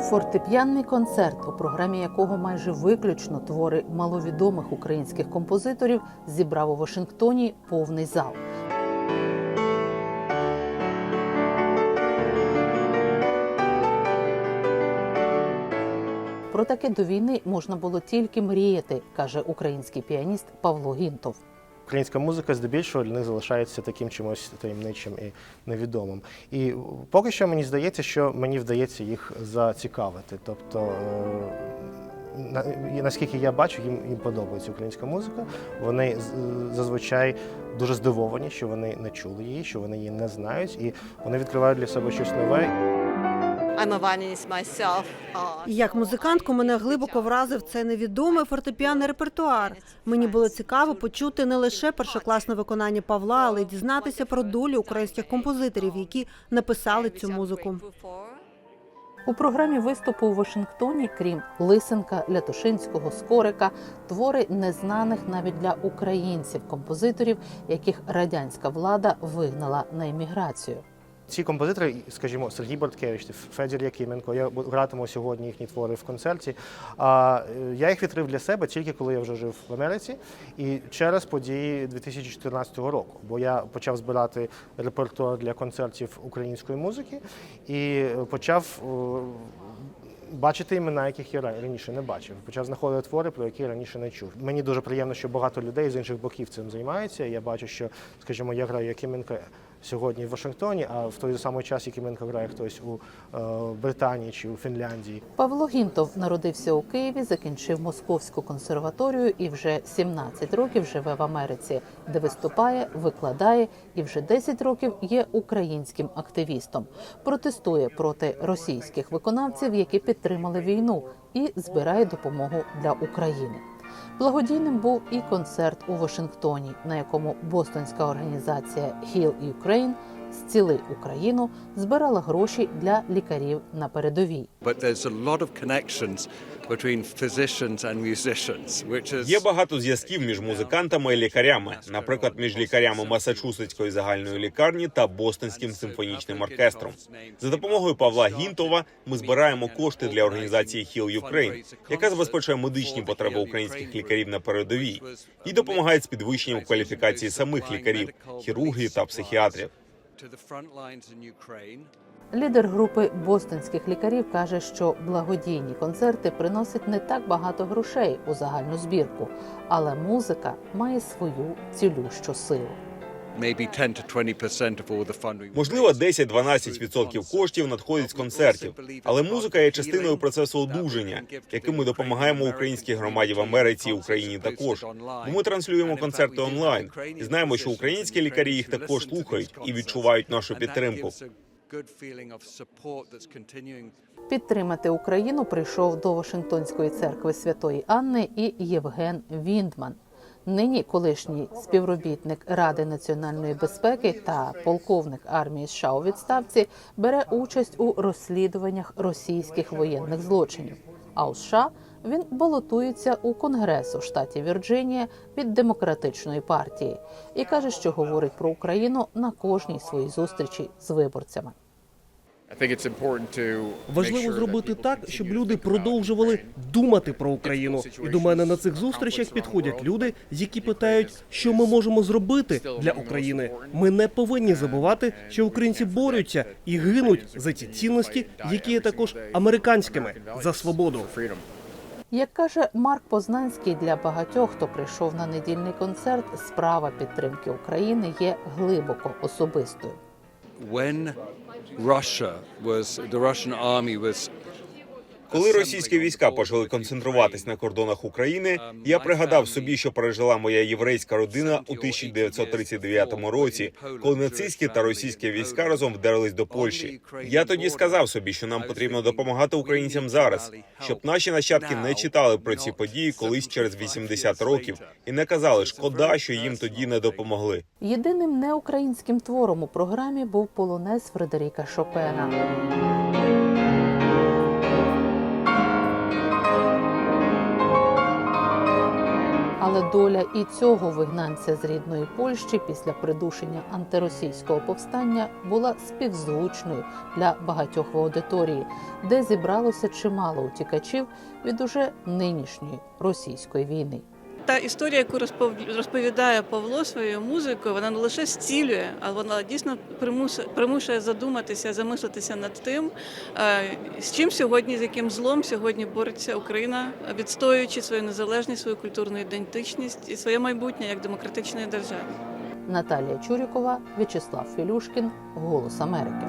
Фортепіанний концерт, у програмі якого майже виключно твори маловідомих українських композиторів, зібрав у Вашингтоні повний зал. Про таке до війни можна було тільки мріяти, каже український піаніст Павло Гінтов. Українська музика здебільшого для них залишається таким чимось таємничим і невідомим. І поки що мені здається, що мені вдається їх зацікавити. Тобто, е, наскільки я бачу, їм, їм подобається українська музика. Вони зазвичай дуже здивовані, що вони не чули її, що вони її не знають, і вони відкривають для себе щось нове. I'm a violinist myself. Uh, Як музикантку мене глибоко вразив цей невідомий фортепіаний репертуар. Мені було цікаво почути не лише першокласне виконання Павла, але й дізнатися про долю українських композиторів, які написали цю музику. У програмі виступу у Вашингтоні, крім Лисенка, Лятошинського, Скорика, твори незнаних навіть для українців композиторів, яких радянська влада вигнала на еміграцію. Ці композитори, скажімо, Сергій Борткевич, Федір Якименко, я гратиму сьогодні їхні твори в концерті. А е, я їх відкрив для себе тільки коли я вже жив в Америці і через події 2014 року. Бо я почав збирати репертуар для концертів української музики і почав. е, Бачити імена, яких я раніше не бачив. Почав знаходити твори, про які я раніше не чув. Мені дуже приємно, що багато людей з інших боків цим займаються. Я бачу, що, скажімо, я граю Якименка сьогодні в Вашингтоні, а в той же самий час Якименко грає хтось у е, Британії чи у Фінляндії. Павло Гінтов народився у Києві, закінчив Московську консерваторію і вже 17 років живе в Америці, де виступає, викладає і вже 10 років є українським активістом. Протестує проти російських виконавців, які підтримали війну, і збирає допомогу для України. Благодійним був і концерт у Вашингтоні, на якому бостонська організація Heal Ukraine «Зціли Україну збирала гроші для лікарів на передовій. Є багато зв'язків між музикантами і лікарями, наприклад, між лікарями Масачусетської загальної лікарні та Бостонським симфонічним оркестром. За допомогою Павла Гінтова ми збираємо кошти для організації Heal Ukraine, яка забезпечує медичні потреби українських лікарів на передовій і допомагає з підвищенням кваліфікації самих лікарів, хірургів та психіатрів. Лідер групи бостонських лікарів каже, що благодійні концерти приносять не так багато грошей у загальну збірку, але музика має свою цілющу силу. Можливо, 10-12% коштів надходять з концертів, але музика є частиною процесу одужання, яким ми допомагаємо українській громаді в Америці і Україні також. Бо ми транслюємо концерти онлайн і знаємо, що українські лікарі їх також слухають і відчувають нашу підтримку. Підтримати Україну прийшов до Вашингтонської церкви Святої Анни і Євген Віндман. Нині колишній співробітник Ради національної безпеки та полковник армії США у відставці бере участь у розслідуваннях російських воєнних злочинів. А у США він балотується у Конгрес у штаті Вірджинія від демократичної партії і каже, що говорить про Україну на кожній своїй зустрічі з виборцями. Важливо зробити так, щоб люди продовжували думати про Україну. І до мене на цих зустрічах підходять люди, які питають, що ми можемо зробити для України. Ми не повинні забувати, що українці борються і гинуть за ті цінності, які є також американськими за свободу. Як каже Марк Познанський, для багатьох, хто прийшов на недільний концерт, справа підтримки України є глибоко особистою. When Russia was the Russian army was Коли російські війська почали концентруватись на кордонах України, я пригадав собі, що пережила моя єврейська родина у 1939 році, коли нацистські та російські війська разом вдарились до Польщі. Я тоді сказав собі, що нам потрібно допомагати українцям зараз, щоб наші нащадки не читали про ці події колись через 80 років і не казали, шкода, що їм тоді не допомогли. Єдиним неукраїнським твором у програмі був полонез Фредеріка Шопена. Але доля і цього вигнанця з рідної Польщі після придушення антиросійського повстання була співзвучною для багатьох в аудиторії, де зібралося чимало утікачів від уже нинішньої російської війни. Та історія, яку розпов- розповідає Павло своєю музикою, вона не лише зцілює, а вона дійсно примушує задуматися, замислитися над тим, е, з чим сьогодні, з яким злом сьогодні бореться Україна, відстоюючи свою незалежність, свою культурну ідентичність і своє майбутнє як демократичної держави. Наталія Чурікова, В'ячеслав Філюшкін, Голос Америки.